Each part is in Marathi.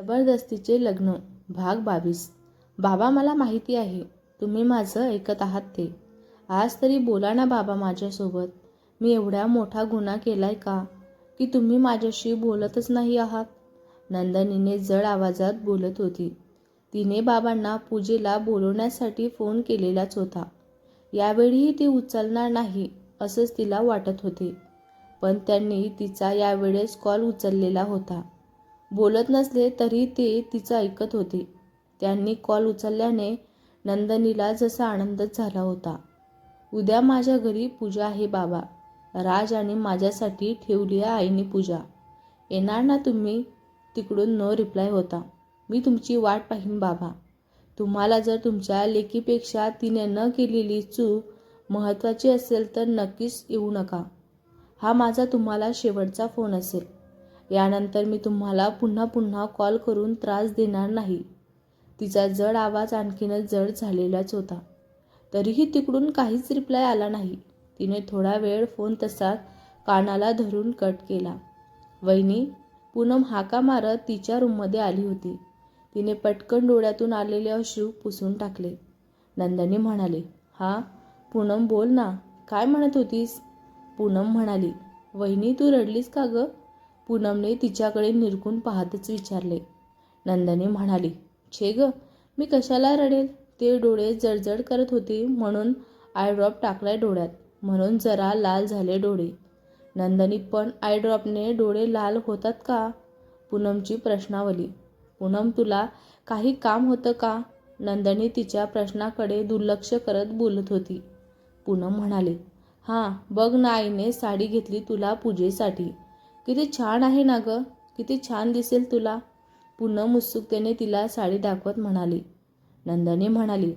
जबरदस्तीचे लग्न. भाग बावीस. बाबा मला माहिती आहे. तुम्ही माझं ऐकत आहात ते. आज तरी बोला ना बाबा माझ्यासोबत. मी एवढा मोठा गुन्हा केलाय का? की तुम्ही माझ्याशी बोलतच नाही आहात? नंदनीने जड आवाजात बोलत होती. तिने बाबांना पूजेला बोलवण्यासाठी फोन केलेलाच होता. यावेळीही ती उचलणार नाही असंच तिला वाटत होते. पण त्यांनी तिचा यावेळेस कॉल उचललेला होता. बोलत नसले तरी ते तिचं ऐकत होते. त्यांनी कॉल उचलल्याने नंदनीला जसा आनंदच झाला होता. उद्या माझ्या घरी पूजा आहे बाबा. राज आणि माझ्यासाठी ठेवली आहे आईने पूजा. येणार ना तुम्ही? तिकडून नो रिप्लाय होता. मी तुमची वाट पाहीन बाबा. तुम्हाला जर तुमच्या लेकीपेक्षा तिने न केलेली चूक महत्त्वाची असेल तर नक्कीच येऊ नका. हा माझा तुम्हाला शेवटचा फोन असेल. यानंतर मी तुम्हाला पुन्हा पुन्हा कॉल करून त्रास देणार नाही. तिचा जड आवाज आणखीनच जड झालेलाच होता. तरीही तिकडून काहीच रिप्लाय आला नाही. तिने थोडा वेळ फोन तसाच कानाला धरून कट केला. वहिनी पूनम हाका मारत तिच्या रूममध्ये आली होती. तिने पटकन डोळ्यातून आलेले अश्रू पुसून टाकले. नंदनी म्हणाले हा पूनम बोल ना. काय म्हणत होतीस? पूनम म्हणाली वहिनी तू रडलीस का गं? पूनमने तिच्याकडे निरखून पाहतच विचारले. नंदनी म्हणाली छे ग मी कशाला रडेल? ते डोळे जडजड करत होते म्हणून आयड्रॉप टाकलाय डोळ्यात. म्हणून जरा लाल झाले डोळे. नंदनी पण आयड्रॉपने डोळे लाल होतात का? पूनमची प्रश्नावली. पूनम तुला काही काम होतं का? नंदनी तिच्या प्रश्नाकडे दुर्लक्ष करत बोलत होती. पूनम म्हणाली हां बघ ना आईने साडी घेतली तुला पूजेसाठी. किती छान आहे ना गं. किती छान दिसेल तुला. पुन्हा उत्सुकतेने तिला साडी दाखवत म्हणाली. नंदनी म्हणाली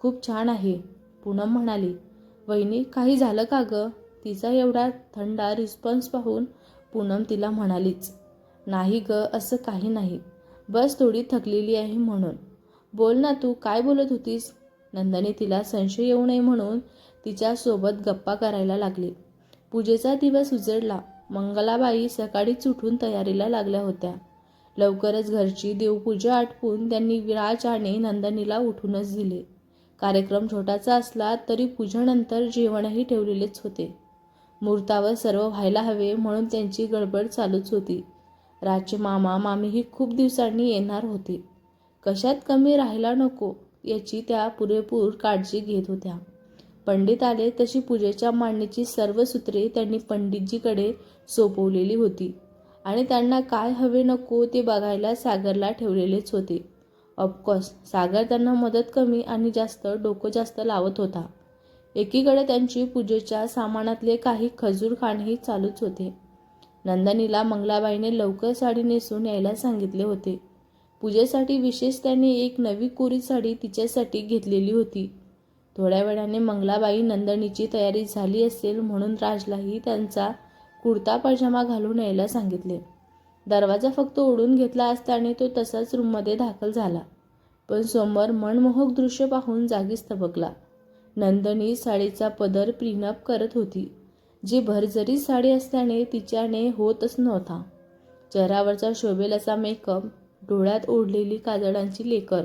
खूप छान आहे. पूनम म्हणाली वहिनी काही झालं का गं? तिचा एवढा थंडा रिस्पॉन्स पाहून पूनम तिला म्हणालीच नाही ग असं काही नाही. बस थोडी थकलेली आहे म्हणून. बोल ना तू काय बोलत होतीस? नंदनी तिला संशय येऊ नये म्हणून तिच्यासोबत गप्पा करायला लागली. पूजेचा दिवस उजडला. मंगलाबाई सकाळीच उठून तयारीला लागल्या होत्या. लवकरच घरची देवपूजा आटपून त्यांनी विराज आणि नंदनीला उठूनच दिले. कार्यक्रम छोटासा असला तरी पूजेनंतर जेवणही ठेवलेलेच होते. मुहूर्तावर सर्व व्हायला हवे म्हणून त्यांची गडबड चालूच होती. राजचे मामा मामीही खूप दिवसांनी येणार होते. कशात कमी राहायला नको याची त्या पुरेपूर काळजी घेत होत्या. पंडित आले तशी पूजेच्या मांडणीची सर्व सूत्रे त्यांनी पंडितजीकडे सोपवलेली होती. आणि त्यांना काय हवे नको ते बघायला सागरला ठेवलेलेच होते. ऑफकोर्स सागर त्यांना मदत कमी आणि जास्त डोकं जास्त लावत होता. एकीकडे त्यांची पूजेच्या सामानातले काही खजूर खाणेही चालूच होते. नंदनीला मंगलाबाईने लवकर साडी नेसून यायला सांगितले होते. पूजेसाठी विशेष त्यांनी एक नवी कोरी साडी तिच्यासाठी घेतलेली होती. थोड्या वेळाने मंगलाबाई नंदनीची तयारी झाली असेल म्हणून राजलाही त्यांचा कुर्ता पजामा घालून यायला सांगितले. दरवाजा फक्त ओढून घेतला असताने तो तसाच रूममध्ये दाखल झाला. पण समोर मनमोहक दृश्य पाहून जागीच थबकला. नंदनी साडीचा पदर प्रिनअप करत होती. जी भरजरी साडी असल्याने तिच्याने होतच नव्हता. चेहऱ्यावरचा शोभेल असा मेकअप डोळ्यात ओढलेली काजळांची लेकर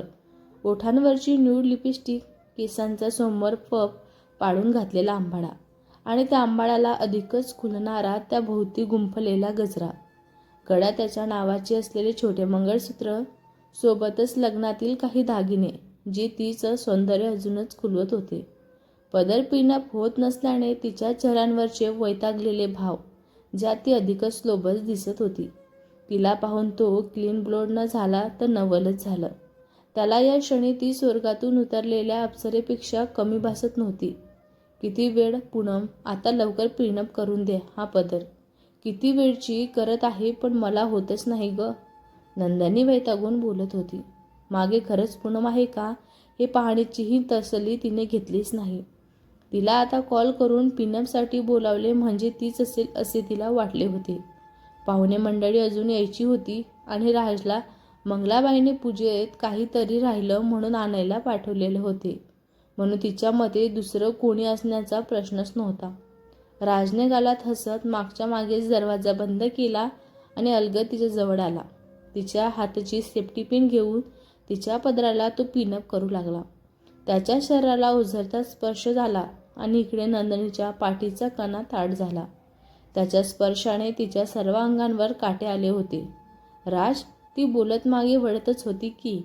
ओठांवरची न्यूड लिपस्टिक केसांचा समोर पप पाडून घातलेला आंबाडा. आणि त्या आंबाळाला अधिकच खुलणारा त्या भोवती गुंफलेला गजरा. गळ्या त्याच्या नावाचे असलेले छोटे मंगळसूत्र सोबतच लग्नातील काही दागिने जे तिचं सौंदर्य अजूनच खुलवत होते. पदर पिणप होत नसल्याने तिच्या चेहऱ्यांवरचे वैतागलेले भाव ज्यात ती अधिकच लोभस दिसत होती. तिला पाहून तो क्लीन ब्लोड न झाला तर नवलच झालं. त्याला या क्षणी ती स्वर्गातून उतरलेल्या अप्सरेपेक्षा कमी भासत नव्हती. किती वेळ पूनम आता लवकर पिनअप करून दे हा पदर. किती वेळची करत आहे पण मला होतच नाही ग. नंदनी वैतागून बोलत होती. मागे खरंच पूनम आहे का? हे पाहण्याचीही तसली तिने घेतलीच नाही. तिला आता कॉल करून पिनअपसाठी बोलावले म्हणजे तीच असेल असे तिला वाटले होते. पाहुणे मंडळी अजून यायची होती आणि राजला मंगलाबाईने पूजेत काहीतरी राहिलं म्हणून आणायला पाठवलेले होते. म्हणून तिच्या मते दुसरं कोणी असण्याचा प्रश्नच नव्हता. राजने गालात हसत मागच्या मागेच दरवाजा बंद केला आणि अलगद तिच्या जवळ आला. तिच्या हातची सेफ्टी पिन घेऊन तिच्या पदराला तो पिनअप करू लागला. त्याच्या शरीराला उझरता स्पर्श झाला आणि इकडे नंदनीच्या पाठीचा कणा ताट झाला. त्याच्या स्पर्शाने तिच्या सर्व अंगांवर काटे आले होते. राज ती बोलत मागे वळतच होती की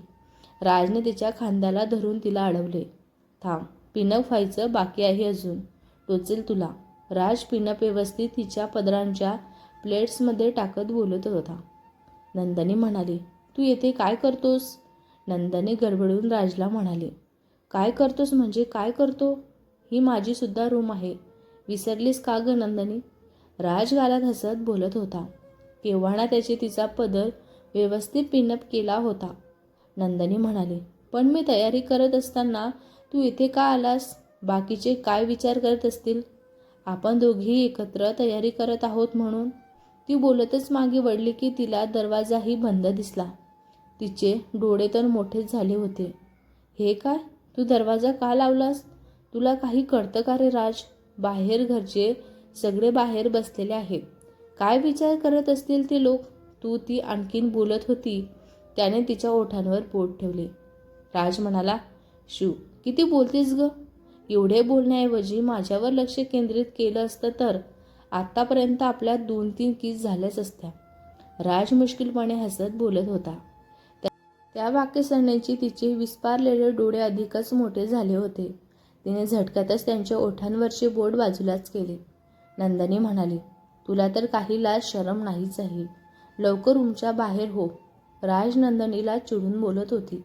राजने तिच्या खांद्याला धरून तिला अडवले. थांब पिनप व्हायचं बाकी आहे अजून. टोचेल तुला. राज पिनप व्यवस्थित तिच्या पदरांच्या प्लेट्समध्ये टाकत बोलत होता. नंदनी म्हणाली तू येथे काय करतोस? नंदनी गडबडून राजला म्हणाले काय करतोस म्हणजे काय करतो? ही माझीसुद्धा रूम आहे. विसरलीस का ग नंदनी? राज गालात हसत बोलत होता. केव्हाना त्याचे तिचा पदर व्यवस्थित पिनअप केला होता. नंदनी म्हणाली पण मी तयारी करत असताना तू इथे का आलास? बाकीचे काय विचार करत असतील? आपण दोघीही एकत्र तयारी करत आहोत म्हणून. ती बोलतच मागे वळली की तिला दरवाजाही बंद दिसला. तिचे डोळे तर मोठेच झाले होते. हे काय? तू दरवाजा का लावलास? तुला काही कळतं का रे राज? बाहेर घरचे सगळे बाहेर बसलेले आहेत. काय विचार करत असतील ते लोक? तू ती आणखीन बोलत होती. त्याने तिच्या ओठांवर पोट ठेवले. राज म्हणाला शिव किती बोलतेस ग? एवढे बोलण्याऐवजी माझ्यावर लक्ष केंद्रित केलं असतं तर आत्तापर्यंत आपल्या दोन तीन किस झाल्याच असत्या. राज मुश्किलपणे हसत बोलत होता. त्या- त्या वाक्यसरणीची तिचे विस्पारलेले डोळे अधिकच मोठे झाले होते. तिने झटक्यातच त्यांच्या ओठांवरचे बोट बाजूलाच केले. नंदनी म्हणाली तुला तर काही लाज शरम नाहीच आहे. लवकर रूमच्या बाहेर हो. राज नंदनीला चिडून बोलत होती.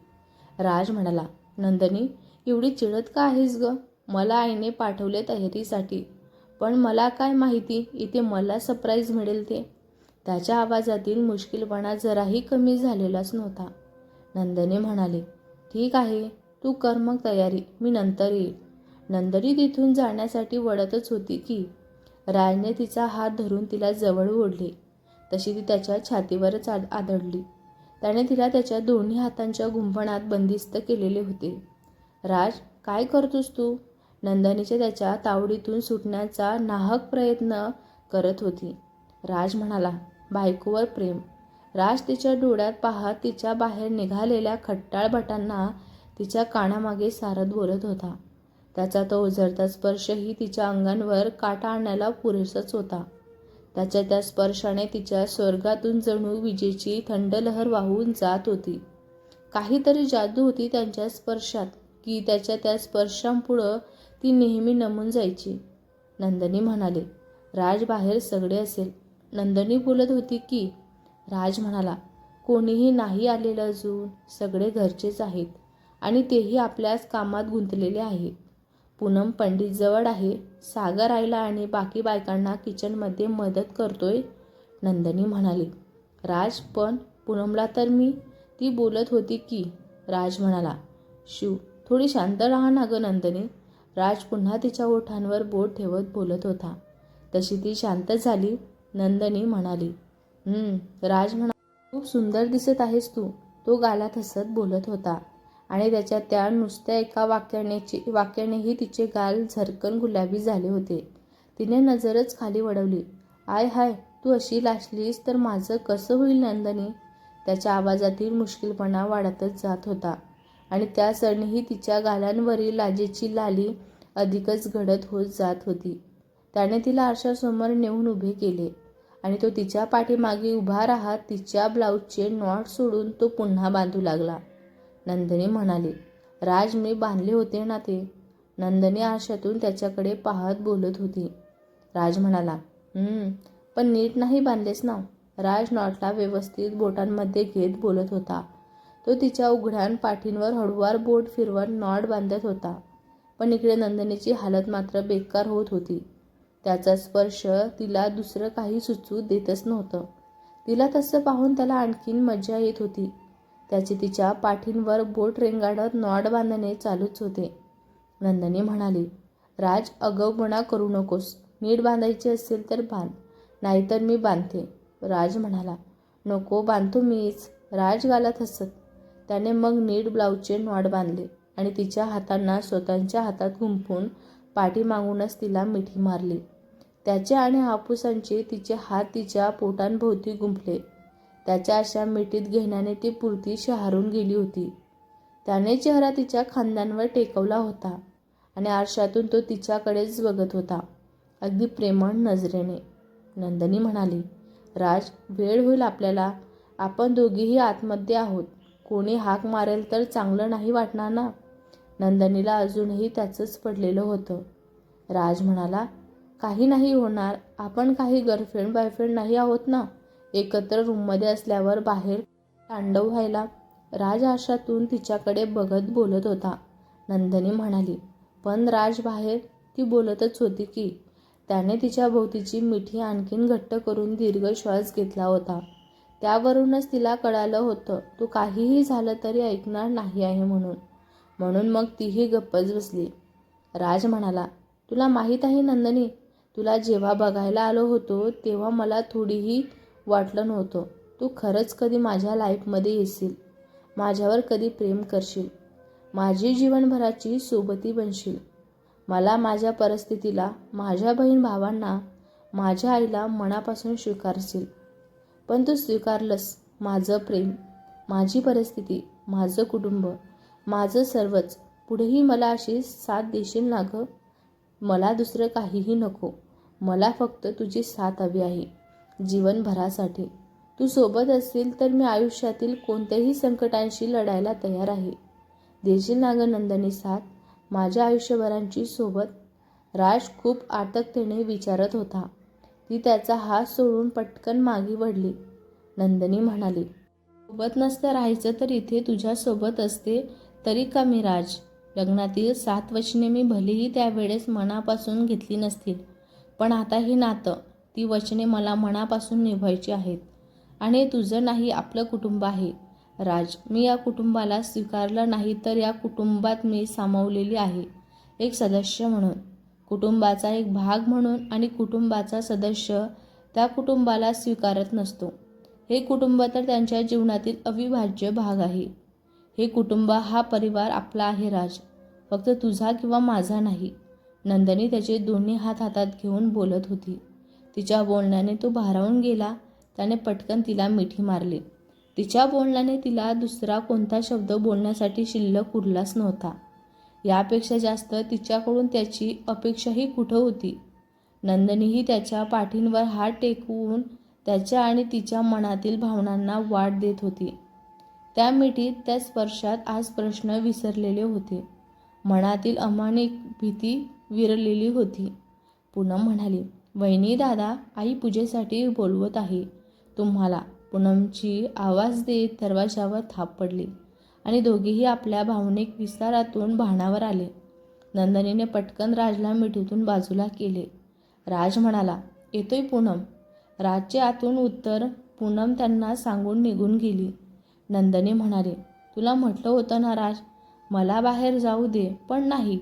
राज म्हणाला नंदनी एवढी चिडत का आहेस ग? मला आईने पाठवले तयारीसाठी पण मला काय माहिती इथे मला सरप्राईज मिळेल ते. त्याच्या आवाजातील मुश्किलपणा जराही कमी झालेलाच नव्हता. नंदनी म्हणाले ठीक आहे तू कर मग तयारी मी नंतर येईल. नंदनी तिथून जाण्यासाठी वळतच होती की राजने तिचा हात धरून तिला जवळ ओढले. तशी ती त्याच्या छातीवरच आद आदळली. त्याने तिला त्याच्या दोन्ही हातांच्या गुंफणात बंदिस्त केलेले होते. राज काय करतोस तू? नंदनीच्या त्याच्या तावडीतून सुटण्याचा नाहक प्रयत्न करत होती. राज म्हणाला बायकोवर प्रेम. राज तिच्या डोळ्यात पाहत तिच्या बाहेर निघालेल्या खट्टाळ भटांना तिच्या कानामागे सारत बोलत होता. त्याचा तो उजळता स्पर्शही तिच्या अंगांवर काटा आणण्याला पुरेसाच होता. त्याच्या त्या स्पर्शाने तिच्या स्वर्गातून जणू विजेची थंड लहर वाहून जात होती. काहीतरी जादू होती त्यांच्या स्पर्शात. की त्याच्या त्या स्पर्शांपुढं ती नेहमी नमून जायची. नंदनी म्हणाले राज बाहेर सगळे असेल. नंदनी बोलत होती की राज म्हणाला कोणीही नाही आलेलं अजून सगळे घरचेच आहेत आणि तेही आपल्याच कामात गुंतलेले आहेत. पूनम पंडित जवळ आहे सागर आईला आणि बाकी बायकांना किचनमध्ये मदत करतोय. नंदनी म्हणाली राज पण पूनमला तर मी. ती बोलत होती की राज म्हणाला शिव थोडी शांत राहा ना गं नंदनी. राज पुन्हा तिच्या ओठांवर बोट ठेवत बोलत होता. तशी ती शांत झाली नंदनी म्हणाली. राज म्हणा खूप सुंदर दिसत आहेस तू. तो गालात हसत बोलत होता. आणि त्याच्या त्या नुसत्या एका वाक्यानेची वाक्यानेही तिचे गाल झरकन गुलाबी झाले होते. तिने नजरच खाली वळवली. आय हाय तू अशी लाचलीस तर माझं कसं होईल नंदनी? त्याच्या आवाजातील मुश्किलपणा वाढतच जात होता. आणि त्या सणीही तिच्या गालांवरील लाजेची लाली अधिकच घडत होत जात होती. त्याने तिला आरशासमोर नेऊन उभे केले आणि तो तिच्या पाठीमागे उभा राहत तिच्या ब्लाऊजचे नॉट सोडून तो पुन्हा बांधू लागला. नंदिनी म्हणाली राज मी बांधले होते ना ते? नंदिनी आरशातून त्याच्याकडे पाहत बोलत होती. राज म्हणाला पण नीट नाही बांधलेस ना? राज नॉटला व्यवस्थित बोटांमध्ये घेत बोलत होता. तो तिच्या उघड्यान पाठींवर हळूवार बोट फिरवत नॉड बांधत होता. पण इकडे नंदिनीची हालत मात्र बेकार होत होती. त्याचा स्पर्श तिला दुसरं काही सुचू देतच नव्हतं. तिला तसं पाहून त्याला आणखीन मज्जा येत होती. त्याचे तिच्या पाठींवर बोट रेंगाडत नॉड बांधणे चालूच होते. नंदनी म्हणाली राज अगवपणा करू नकोस. नीट बांधायची असेल तर बांध नाहीतर मी बांधते. राज म्हणाला नको बांधतो मीच. राज गालात हसत त्याने मग नीट ब्लाऊजचे नॉट बांधले आणि तिच्या हातांना स्वतःच्या हातात गुंफून पाठीमागूनच तिला मिठी मारली. त्याचे आणि हापूसांचे तिचे हात तिच्या पोटांभोवती गुंफले. त्याच्या अशा मिठीत घेण्याने ती पुरती शहारून गेली होती. त्याने चेहरा तिच्या खांद्यांवर टेकवला होता आणि आरशातून तो तिच्याकडेच बघत होता अगदी प्रेमळ नजरेने. नंदनी म्हणाली राज वेळ होईल आपल्याला. आपण दोघीही आतमध्ये आहोत. कोणी हाक मारेल तर चांगलं नाही वाटणार ना? नंदनीला अजूनही त्याचंच पडलेलं होतं. राज म्हणाला काही नाही होणार. आपण काही गर्लफ्रेंड बॉयफ्रेंड नाही आहोत ना? एकत्र रूममध्ये असल्यावर बाहेर तांडव व्हायला. राज आशातून तिच्याकडे बघत बोलत होता. नंदनी म्हणाली पण राज बाहेर ती बोलतच होती की. त्याने तिच्या भोवतीची मिठी आणखीन घट्ट करून दीर्घ श्वास घेतला होता. त्यावरूनच तिला कळालं होतं तू काहीही झालं तरी ऐकणार नाही आहे म्हणून. म्हणून मग तीही गप्पच बसली. राज म्हणाला तुला माहीत आहे नंदनी तुला जेव्हा बघायला आलो होतो तेव्हा मला थोडीही वाटलं नव्हतं. तू खरंच कधी माझ्या लाईफमध्ये येशील माझ्यावर कधी प्रेम करशील माझी जीवनभराची सोबती बनशील. मला माझ्या परिस्थितीला माझ्या बहीण भावांना माझ्या आईला मनापासून स्वीकारशील. पण तू स्वीकारलंस माझं प्रेम माझी परिस्थिती माझं कुटुंब माझं सर्वच. पुढेही मला अशी साथ देशील ना गं? मला दुसरं काहीही नको. मला फक्त तुझी साथ हवी आहे जीवनभरासाठी. तू सोबत असशील तर मी आयुष्यातील कोणत्याही संकटांशी लढायला तयार आहे. देशील ना गं नंदनी साथ? माझ्या आयुष्यभरांची सोबत? राज खूप आटकतेने विचारत होता. ती त्याचा हात सोडून पटकन मागे वळली. नंदनी म्हणाली सोबत नसतं राहायचं तर इथे तुझ्यासोबत असते तरी का मी राज लग्नातील सात वचने मी भलेही त्यावेळेस मनापासून घेतली नसतील पण आता ही नातं ती वचने मला मनापासून निभायची आहेत. आणि तुझं नाही आपलं कुटुंब आहे. राज मी या कुटुंबाला स्वीकारलं नाही तर या कुटुंबात मी सामावलेली आहे. एक सदस्य म्हणून कुटुंबाचा एक भाग म्हणून आणि कुटुंबाचा सदस्य त्या कुटुंबाला स्वीकारत नसतो. हे कुटुंब तर त्यांच्या जीवनातील अविभाज्य भाग आहे. हे कुटुंब हा परिवार आपला आहे राज. फक्त तुझा किंवा माझा नाही. नंदनी त्याचे दोन्ही हात हातात घेऊन बोलत होती. तिच्या बोलण्याने तो भारावून गेला. त्याने पटकन तिला मिठी मारली. तिच्या बोलण्याने तिला दुसरा कोणता शब्द बोलण्यासाठी शिल्लक उरलाच नव्हता. यापेक्षा जास्त तिच्याकडून त्याची अपेक्षाही कुठं होती? नंदनीही त्याच्या पाठींवर हात टेकवून त्याच्या आणि तिच्या मनातील भावनांना वाट देत होती. त्या मिठीत त्या स्पर्शात आज प्रश्न विसरलेले होते. मनातील अमानिक भीती विरलेली होती. पूनम म्हणाली वहिनी दादा आई पूजेसाठी बोलवत आहे. तुम्हाला पूनमची आवाज देत दरवाजावर थाप पडली. आणि दोघेही आपल्या भावनिक विस्तारातून भानावर आले. नंदनीने पटकन राजला मिठीतून बाजूला केले. राज म्हणाला येतोय पूनम. राजचे आतून उत्तर पूनम त्यांना सांगून निघून गेली. नंदनी म्हणाले तुला म्हटलं होतं ना राज मला बाहेर जाऊ दे पण नाही.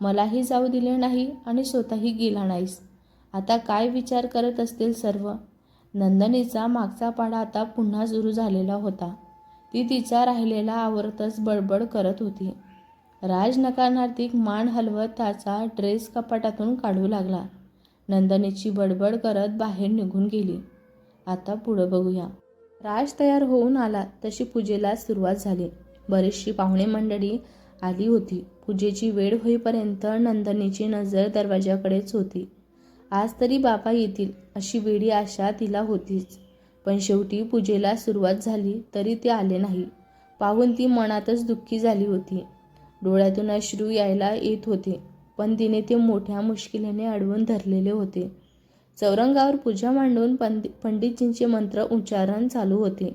मलाही जाऊ दिले नाही आणि स्वतःही गेला नाहीस. आता काय विचार करत असतील सर्व? नंदनीचा मागचा पाडा आता पुन्हा सुरू झालेला होता. ती तिचा राहिलेला आवरतच बडबड करत होती. राज नकारणार्थिक मान हलवत त्याचा ड्रेस कपाटातून काढू लागला. नंदनीची बडबड करत बाहेर निघून गेली. आता पुढं बघूया. राज तयार होऊन आला तशी पूजेला सुरुवात झाली. बरीचशी पाहुणे मंडळी आली होती. पूजेची वेळ होईपर्यंत नंदनीची नजर दरवाजाकडेच होती. आज तरी बाबा येतील अशी वेळी आशा तिला होतीच. पण शेवटी पूजेला सुरुवात झाली तरी ते आले नाही. पाहून ती मनातच दुःखी झाली होती. डोळ्यातून अश्रू यायला येत होते पण तिने ते मोठ्या मुश्किलीने अडवून धरलेले होते. चौरंगावर पूजा मांडून पंडि पंडितजींचे मंत्र उच्चारण चालू होते.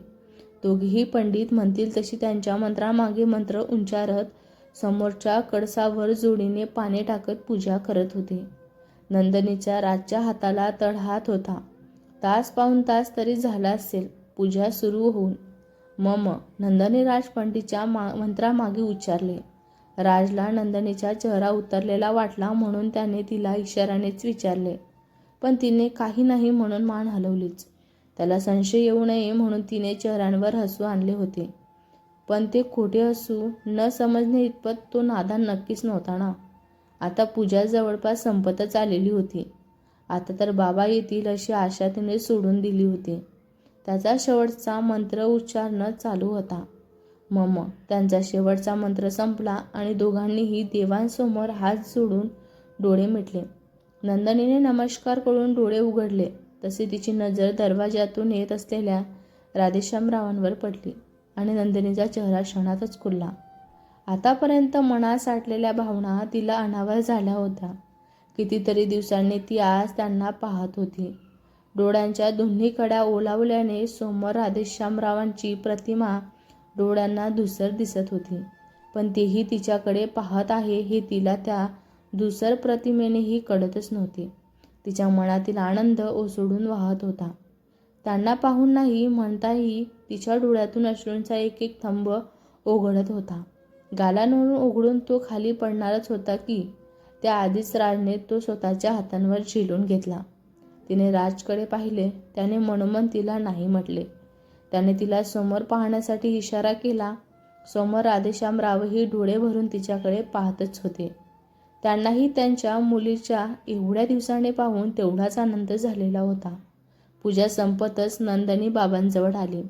दोघेही पंडित म्हणतील तशी त्यांच्या मंत्रामागे मंत्र उच्चारत समोरच्या कळसावर जोडीने पाने टाकत पूजा करत होते. नंदनीच्या राजच्या हाताला तळहात होता. तास पाऊन तास तरी झाला असेल. पूजा सुरू होऊन. मम नंदनी राजपंडीच्या मा मंत्रामागे उच्चारले. राजला नंदनीचा चेहरा उतरलेला वाटला म्हणून त्याने तिला इशारानेच विचारले. पण तिने काही नाही म्हणून मान हलवलीच. त्याला संशय येऊ नये म्हणून तिने चेहऱ्यांवर हसू आणले होते. पण ते खोटे हसू न समजणे इतपत तो नादान नक्कीच नव्हता ना. आता पूजा जवळपास संपतच आलेली होती. आता तर बाबा येतील अशी आशा तिने सोडून दिली होती. त्याचा शेवटचा मंत्र उच्चारणं चालू होता. मम त्यांचा शेवटचा मंत्र संपला आणि दोघांनीही देवांसमोर हात जोडून डोळे मिटले. नंदनीने नमस्कार करून डोळे उघडले. तसे तिची नजर दरवाज्यातून येत असलेल्या राधेश्यामरावांवर पडली आणि नंदिनीचा चेहरा क्षणातच खुलला. आतापर्यंत मनात साठलेल्या भावना तिला अनावर झाल्या होत्या. कितीतरी दिवसांनी ती आज त्यांना पाहत होती. डोळ्यांच्या दोन्ही कड्या ओलावल्याने समोर राधेश्यामरावांची प्रतिमा डोळ्यांना धुसर दिसत होती. पण तेही तिच्याकडे पाहत आहे हे तिला त्या धुसर प्रतिमेनेही कळतच नव्हते. तिच्या मनातील आनंद ओसडून वाहत होता. त्यांना पाहून नाही म्हणताही तिच्या डोळ्यातून अश्रूंचा एक एक थंब ओघळत होता. गालांवरून उघडून तो खाली पडणारच होता की त्याआधीच राजने तो स्वतःच्या हातांवर झेलून घेतला. तिने राजकडे पाहिले त्याने मनोमन तिला नाही म्हटले. त्याने तिला समोर पाहण्यासाठी इशारा केला. समोर राधेश्यामरावही डोळे भरून तिच्याकडे पाहतच होते. त्यांनाही त्यांच्या मुलीच्या एवढ्या दिवसाने पाहून तेवढाच आनंद झालेला होता. पूजा संपतच नंदनी बाबांजवळ आली.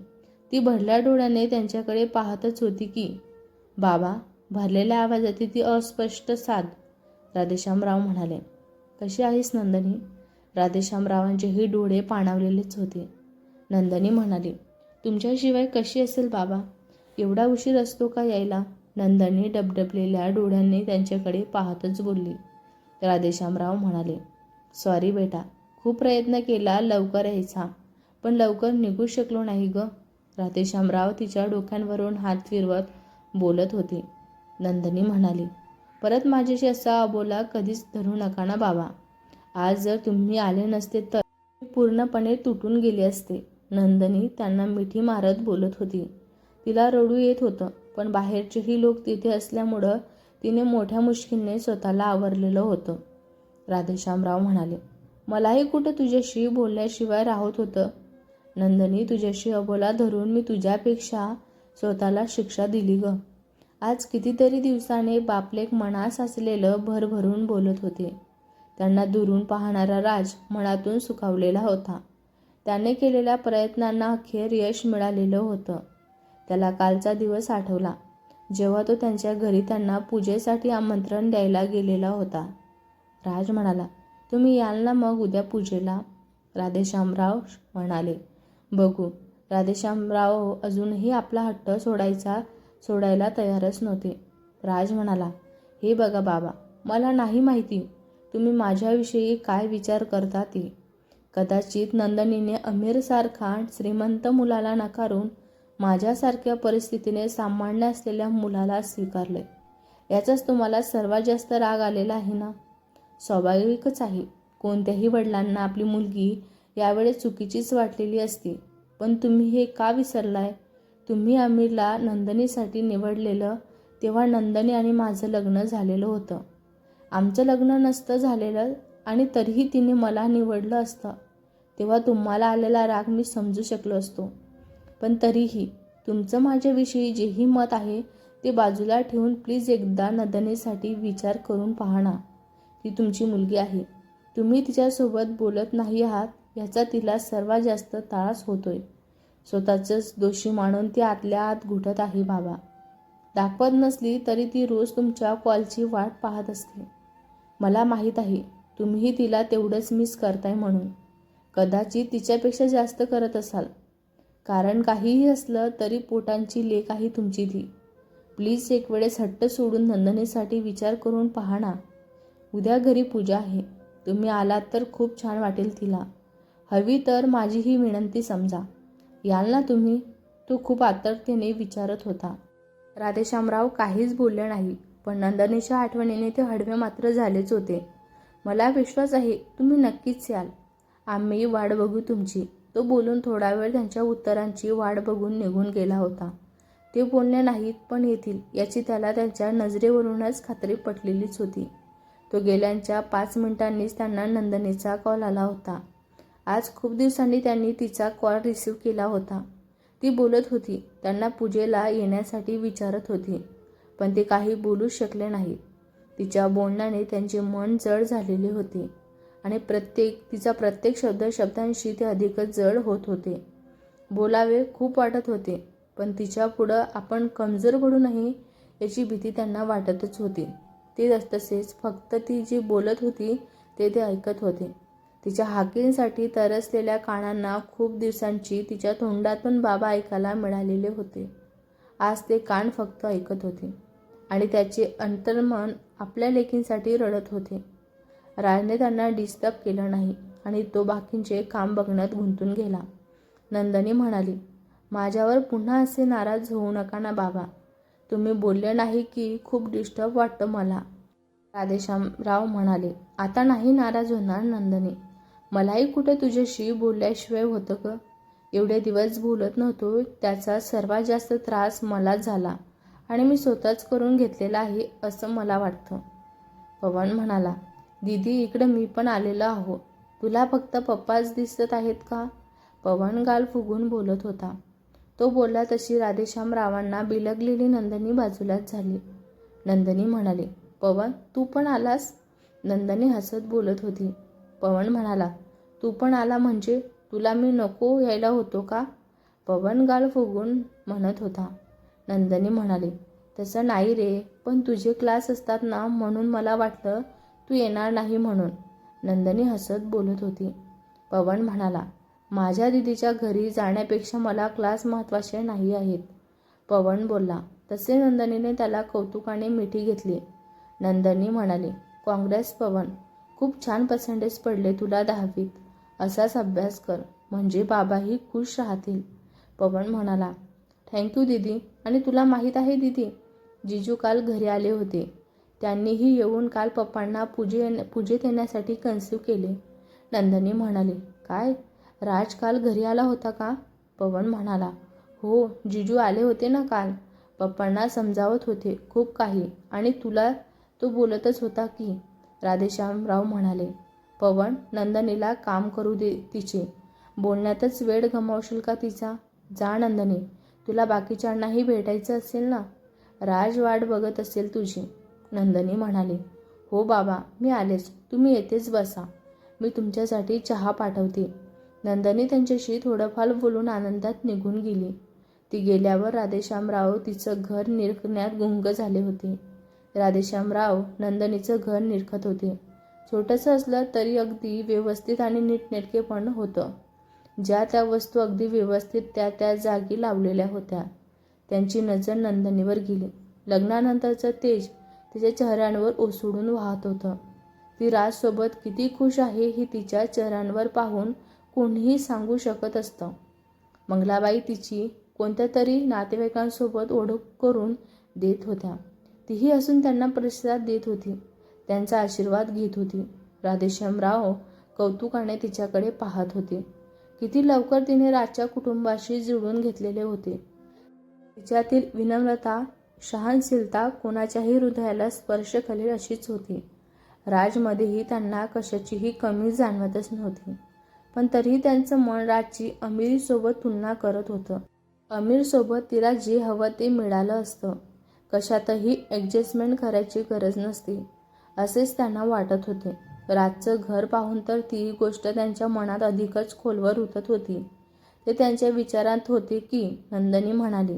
ती भरल्या डोळ्याने त्यांच्याकडे पाहतच होती की बाबा भरलेल्या आवाजातील ती अस्पष्ट साद राधेश्यामराव म्हणाले कशी आहेस नंदनी? राधेश्यामरावांचेही डोळे पाणावलेलेच होते. नंदनी म्हणाली तुमच्याशिवाय कशी असेल बाबा? एवढा उशीर असतो का यायला? नंदनी डबडबलेल्या डोळ्यांनी त्यांच्याकडे पाहतच बोलली. राधेश्यामराव म्हणाले सॉरी बेटा खूप प्रयत्न केला लवकर यायचा पण लवकर निघू शकलो नाही ग. राधेश्यामराव तिच्या डोक्यांवरून हात फिरवत बोलत होते. नंदनी म्हणाली परत माझ्याशी असा अबोला कधीच धरू नका ना बाबा. आज जर तुम्ही आले नसते तर पूर्णपणे तुटून गेले असते. नंदनी त्यांना मिठी मारत बोलत होती. तिला रडू येत होतं पण बाहेरचेही लोक तिथे असल्यामुळं तिने मोठ्या मुश्किलने स्वतःला आवरलेलं होतं. राधेश्यामराव म्हणाले मलाही कुठं तुझ्याशी बोलल्याशिवाय राहत होतं? नंदनी तुझ्याशी अबोला धरून मी तुझ्यापेक्षा स्वतःला शिक्षा दिली गं. आज कितीतरी दिवसाने बापलेक मनास असलेलं भरभरून बोलत होते. त्यांना दुरून पाहणारा राज मनातून सुखावलेला होता. त्याने केलेल्या प्रयत्नांना अखेर यश मिळालेलं होतं. त्याला कालचा दिवस आठवला जेव्हा तो त्यांच्या घरी त्यांना पूजेसाठी आमंत्रण द्यायला गेलेला होता. राज म्हणाला तुम्ही याल ना मग उद्या पूजेला? राधेश्यामराव म्हणाले बघू. राधेश्यामराव अजूनही आपला हट्ट सोडायचा सोडायला तयारच नव्हते. राज म्हणाला हे बघा बाबा मला नाही माहिती तुम्ही माझ्याविषयी काय विचार करता ते? कदाचित नंदनीने अमीरसारखा श्रीमंत मुलाला नकारून माझ्यासारख्या परिस्थितीने सामान्य असलेल्या मुलाला स्वीकारले. याचाच तुम्हाला सर्वात जास्त राग आलेला आहे ना? स्वाभाविकच आहे. कोणत्याही वडिलांना आपली मुलगी यावेळेस चुकीचीच वाटलेली असते पण तुम्ही हे का विसरलाय? तुम्ही आमिरला नंदनीसाठी निवडलेलं तेव्हा नंदनी आणि माझं लग्न झालेलं होतं. आमचं लग्न नसतं झालेलं आणि तरीही तिने मला निवडलं असतं. तेव्हा तुम्हाला आलेला राग मी समजू शकलो असतो. पण तरीही तुमचं माझ्याविषयी जेही मत आहे ते बाजूला ठेवून प्लीज एकदा नंदनीसाठी विचार करून पहा ना. ती तुमची मुलगी आहे. तुम्ही तिच्यासोबत बोलत नाही आहात याचा तिला सर्वात जास्त त्रास होतोय. स्वतःचंच दोषी मानून ती आतल्या आत घुटत आहे बाबा. दाखवत नसली तरी ती रोज तुमच्या कॉलची वाट पाहत असते. मला माहीत आहे तुम्हीही तिला तेवढंच मिस करताय म्हणून. कदाचित तिच्यापेक्षा जास्त करत असाल. कारण काहीही असलं तरी पोटांची लेख आहे तुमची ती प्लीज एक वेळेस हट्ट सोडून नंदनेसाठी विचार करून पहा ना. उद्या घरी पूजा आहे. तुम्ही आलात तर खूप छान वाटेल तिला. हवी तर माझी ही विनंती समजा. याल ना तुम्ही? तो खूप आतरतेने विचारत होता. राधेश्यामराव काहीच बोलले नाही पण नंदनीच्या आठवणीने ते हडवे मात्र झालेच होते. मला विश्वास आहे तुम्ही नक्कीच याल. आम्ही वाट बघू तुमची. तो बोलून थोडा वेळ त्यांच्या उत्तरांची वाट बघून निघून गेला होता. ते बोलणे नाहीत पण येतील याची त्याला त्यांच्या नजरेवरूनच खात्री पटलेलीच होती. तो गेल्यांच्या पाच मिनिटांनीच त्यांना नंदनीचा कॉल आला होता. आज खूप दिवसांनी त्यांनी तिचा कॉल रिसीव केला होता. ती बोलत होती त्यांना पूजेला येण्यासाठी विचारत होती पण ते काही बोलूच शकले नाहीत. तिच्या बोलण्याने त्यांचे मन जड झालेले होते आणि प्रत्येक तिचा प्रत्येक शब्द शब्दांशी ते अधिकच जड होत होते. बोलावे खूप वाटत होते पण तिच्या पुढं आपण कमजोर पडू नये याची भीती त्यांना वाटतच होती. ती तसेच फक्त ती जी बोलत होती ते ते ऐकत होते. तिच्या हाकींसाठी तरसलेल्या कानांना खूप दिवसांची तिच्या तोंडातून बाबा ऐकायला मिळालेले होते. आज ते कान फक्त ऐकत होते आणि त्याचे अंतर्मन आपल्या लेखींसाठी रडत होते. राजने त्यांना डिस्टर्ब केलं नाही आणि तो बाकींचे काम बघण्यात गुंतून गेला. नंदनी म्हणाली माझ्यावर पुन्हा असे नाराज होऊ नका ना बाबा. तुम्ही बोलले नाही की खूप डिस्टर्ब वाटतं मला. राधेश्यामराव म्हणाले आता नाही नाराज होणार नंदनी. मलाही कुठं तुझ्याशी बोलल्याशिवाय होतं ग. एवढे दिवस बोलत नव्हतो त्याचा सर्वात जास्त त्रास मलाच झाला आणि मी स्वतःच करून घेतलेला आहे असं मला वाटतं. पवन म्हणाला दीदी इकडं मी पण आलेलो आहो. तुला फक्त पप्पाच दिसत आहेत का? पवन गाल फुगून बोलत होता. तो बोलला तशी राधेश्यामरावांना बिलगलेली नंदनी बाजूलाच झाली. नंदनी म्हणाली पवन तू पण आलास? नंदनी हसत बोलत होती. पवन म्हणाला तू पण आला म्हणजे तुला मी नको यायला होतो का? पवन गाल फुगून म्हणत होता. नंदनी म्हणाली तसं नाही रे पण तुझे क्लास असतात ना म्हणून मला वाटलं तू येणार नाही म्हणून. नंदनी हसत बोलत होती. पवन म्हणाला माझ्या दिदीच्या घरी जाण्यापेक्षा मला क्लास महत्त्वाचे नाही आहेत. पवन बोलला तसे नंदनीने त्याला कौतुकाने मिठी घेतली. नंदनी म्हणाली काँग्रेस पवन खूप छान पर्सेंटेज पडले तुला दहावीत. असाच अभ्यास कर. म्हणजे बाबाही खुश राहतील. पवन म्हणाला थँक्यू दीदी. आणि तुला माहीत आहे दीदी जिजू काल घरी आले होते. त्यांनीही येऊन काल पप्पांना पूजे पूजेत येण्यासाठी कन्सिव्ह केले. नंदनी म्हणाली काय? राज काल घरी आला होता का? पवन म्हणाला हो जिजू आले होते ना काल. पप्पांना समजावत होते खूप काही. आणि तुला तो बोलतच होता की राधेश्यामराव म्हणाले पवन नंदनीला काम करू दे तिचे. बोलण्यातच वेळ गमावशील का तिचा? जा नंदनी तुला बाकीच्यांनाही भेटायचं असेल ना? राज वाट बघत असेल तुझी. नंदनी म्हणाली हो बाबा मी आलेच. तुम्ही येतेच बसा. मी तुमच्यासाठी चहा पाठवते. नंदनी त्यांच्याशी थोडंफार बोलून आनंदात निघून गेली. ती गेल्यावर राधेश्यामराव तिचं घर निरखण्यात गुंग झाले होते. राधेश्यामराव नंदनीचं घर निरखत होते. छोटंसं असलं तरी अगदी व्यवस्थित आणि नीटनेटकेपण होतं. ज्या त्या वस्तू अगदी व्यवस्थित त्या त्या जागी लावलेल्या होत्या. त्यांची नजर नंदनीवर गेली. लग्नानंतरचं तेज तिच्या चेहऱ्यांवर ओसडून वाहत होतं. ती राजसोबत किती खुश आहे ही तिच्या चेहऱ्यांवर पाहून कोणीही सांगू शकत असतं. मंगलाबाई तिची कोणत्या तरी नातेवाईकांसोबत ओळख करून देत होत्या. तीही असून त्यांना प्रतिसाद देत होती. त्यांचा आशीर्वाद घेत होती. राधेश्यामराव कौतुकाने तिच्याकडे पाहत होते. किती लवकर तिने राजच्या कुटुंबाशी जुळून घेतलेले होते. तिच्यातील विनम्रता सहनशीलता कोणाच्याही हृदयाला स्पर्श करेल अशीच होती. राजमध्येही त्यांना कशाचीही कमी जाणवतच नव्हती. पण तरीही त्यांचं मन राजची अमिरीसोबत तुलना करत होतं. अमीरसोबत तिला जे हवं ते मिळालं असतं. कशातही ॲडजस्टमेंट करायची गरज नसते. असेच त्यांना वाटत होते. रातचं घर पाहून तर ती गोष्ट त्यांच्या मनात अधिकच खोलवर उतत होती. ते त्यांच्या विचारात होते की नंदनी म्हणाली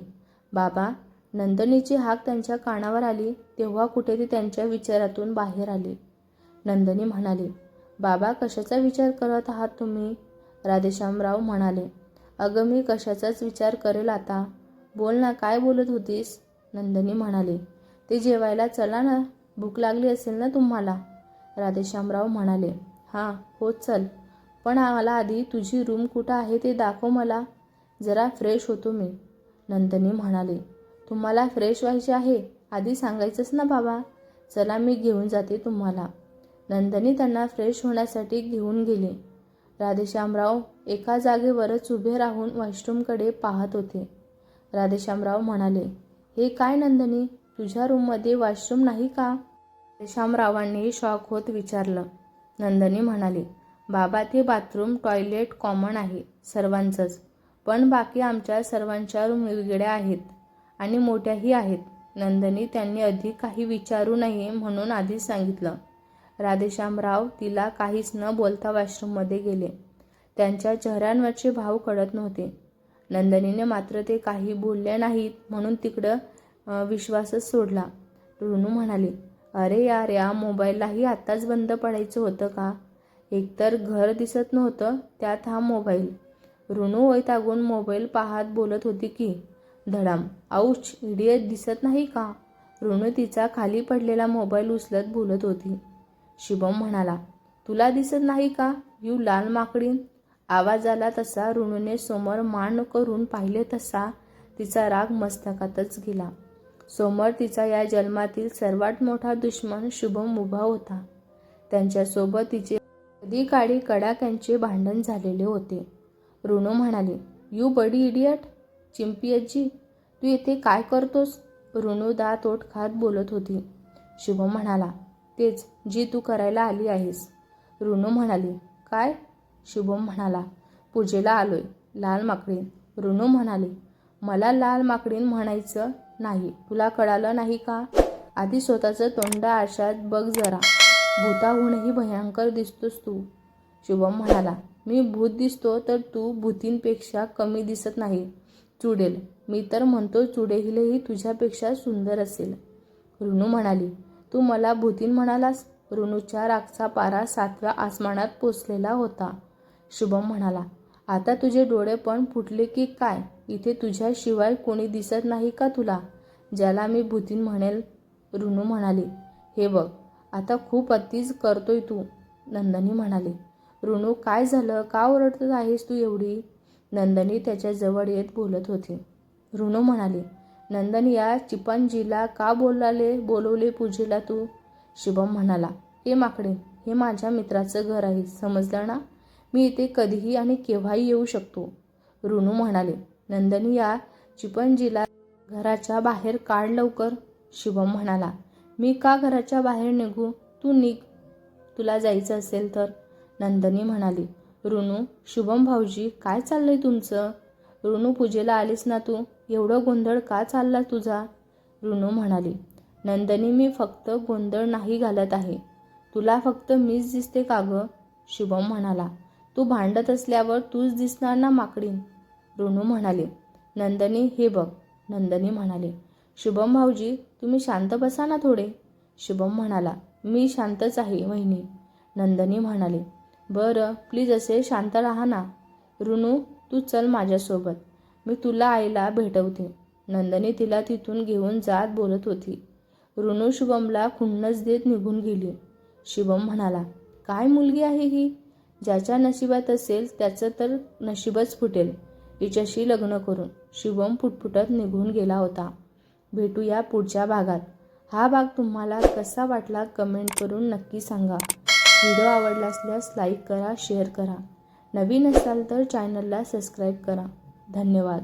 बाबा नंदनीची हाक त्यांच्या कानावर आली तेव्हा कुठे ती त्यांच्या विचारातून बाहेर आली? नंदनी म्हणाली बाबा कशाचा विचार करत आहात तुम्ही? राधेश्यामराव म्हणाले अगं मी कशाचाच विचार करेल आता? बोल ना काय बोलत होतीस? नंदनी म्हणाली ते जेवायला चला ना भूक लागली असेल ना तुम्हाला? राधेश्यामराव म्हणाले हां हो चल पण मला आधी तुझी रूम कुठं आहे ते दाखव मला जरा फ्रेश होतो मी. नंदनी म्हणाली तुम्हाला फ्रेश व्हायचे आहे आधी सांगायचंच ना बाबा चला मी घेऊन जाते तुम्हाला. नंदनी त्यांना फ्रेश होण्यासाठी घेऊन गेली. राधेश्यामराव एका जागेवरच उभे राहून वॉशरूमकडे पाहत होते. राधेश्यामराव म्हणाले हे काय नंदनी? तुझ्या रूममध्ये वॉशरूम नाही का? राधेश्यामरावांनी शॉक होत विचारलं. नंदनी म्हणाली बाबा ते बाथरूम टॉयलेट कॉमन आहे सर्वांचंच. पण बाकी आमच्या सर्वांच्या रूम वेगळ्या आहेत आणि मोठ्याही आहेत. नंदनी त्यांनी अधिक काही विचारू नये म्हणून आधीच सांगितलं. राधेश्यामराव तिला काहीच न बोलता वॉशरूममध्ये गेले. त्यांच्या चेहऱ्यांवरचे भाव कळत नव्हते. नंदनीने मात्र ते काही बोलले नाहीत म्हणून तिकडं विश्वासच सोडला. रुनू म्हणाली अरे यार या मोबाईललाही आत्ताच बंद पडायचं होतं का? एकतर घर दिसत नव्हतं त्यात हा मोबाईल. रुनू वैतागून मोबाईल पाहत बोलत होती की धडाम आऊच इडियट दिसत नाही का? रुनू तिचा खाली पडलेला मोबाईल उचलत बोलत होती. शुभम म्हणाला तुला दिसत नाही का? यू लाल माकडीन आवाज आला तसा रुणूने समोर मान करून पाहिले तसा तिचा राग मस्तकातच गेला. समोर तिचा या जन्मातील सर्वात मोठा दुश्मन शुभम उभा होता. त्यांच्यासोबत तिचे कधी काळी कडाक्यांचे भांडण झालेले होते. ऋणू म्हणाली यू बडी इडियट चिंपियजी तू येथे काय करतोस? ऋणू दात ओठ खात बोलत होती. शुभम म्हणाला तेच जी तू करायला आली आहेस. ऋणू म्हणाली काय? शुभम म्हणाला पूजेला आलोय. लाल माकडीन रुनू म्हणाली मला लाल माकडीन म्हणायचं नाही. तुला कळालं नाही का? आधी स्वतःचं तोंड आरशात बघ जरा. भूताहूनही भयंकर दिसतोस तू. शुभम म्हणाला मी भूत दिसतो तर तू भूतींपेक्षा कमी दिसत नाही. चुडेल. मी तर म्हणतो चुडेलही तुझ्यापेक्षा सुंदर असेल. रुनू म्हणाली तू मला भूतीन म्हणालास? रुनूच्या रागचा पारा सातव्या आसमानात पोचलेला होता. शुभम म्हणाला आता तुझे डोळे पण फुटले की काय? इथे तुझ्याशिवाय कोणी दिसत नाही का तुला? ज्याला मी भूतीन म्हणेल रुनू म्हणाली. हे बघ आता खूप अतिच करतोय तू नंदनी म्हणाली. रुनू काय झालं? का ओरडत आहेस तू एवढी? नंदनी त्याच्याजवळ येत बोलत होती. रुनू म्हणाली नंदनी या चिपणजीला का बोलाले बोलवले पूजेला तू? शुभम म्हणाला हे माकडे हे माझ्या मित्राचं घर आहे समजलं ना? मी इथे कधीही आणि केव्हाही येऊ शकतो. रुनू म्हणाले नंदनी या चिपणजीला घराच्या बाहेर काढ लवकर. शुभम म्हणाला मी का घराच्या बाहेर निघू? तू निघ. तुला जायचं असेल तर. नंदनी म्हणाली रुनू शुभम भाऊजी काय चाललंय तुमचं? रुनू पूजेला आलीस ना तू? एवढं गोंधळ का चालला तुझा? रुनू म्हणाली नंदनी मी फक्त गोंधळ नाही घालत आहे. तुला फक्त मीच दिसते का गं? शुभम म्हणाला तू भांडत असल्यावर तूच दिसणार ना माकडीन. रुनू म्हणाले नंदनी हे बघ. नंदनी म्हणाले शुभम भाऊजी तुम्ही शांत बसा ना थोडे. शुभम म्हणाला मी शांतच आहे वहिनी. नंदनी म्हणाले बरं प्लीज असे शांत राहा ना. रुनू तू चल माझ्यासोबत. मी तुला आईला भेटवते. नंदनी तिला तिथून घेऊन जात बोलत होती. रुनू शुभमला खुन्नस देत निघून गेली. शुभम म्हणाला काय मुलगी आहे ही? ज्याच्या नशिबात असेल त्याचं तर नशीबच फुटेल. हिच्याशी लग्न करून शिवम फुटफुटत निघून गेला होता. भेटूया पुढच्या भागात. हा भाग तुम्हाला कसा वाटला कमेंट करून नक्की सांगा. व्हिडिओ आवडला असल्यास लाईक करा शेअर करा. नवीन असाल तर चॅनलला सबस्क्राईब करा. धन्यवाद.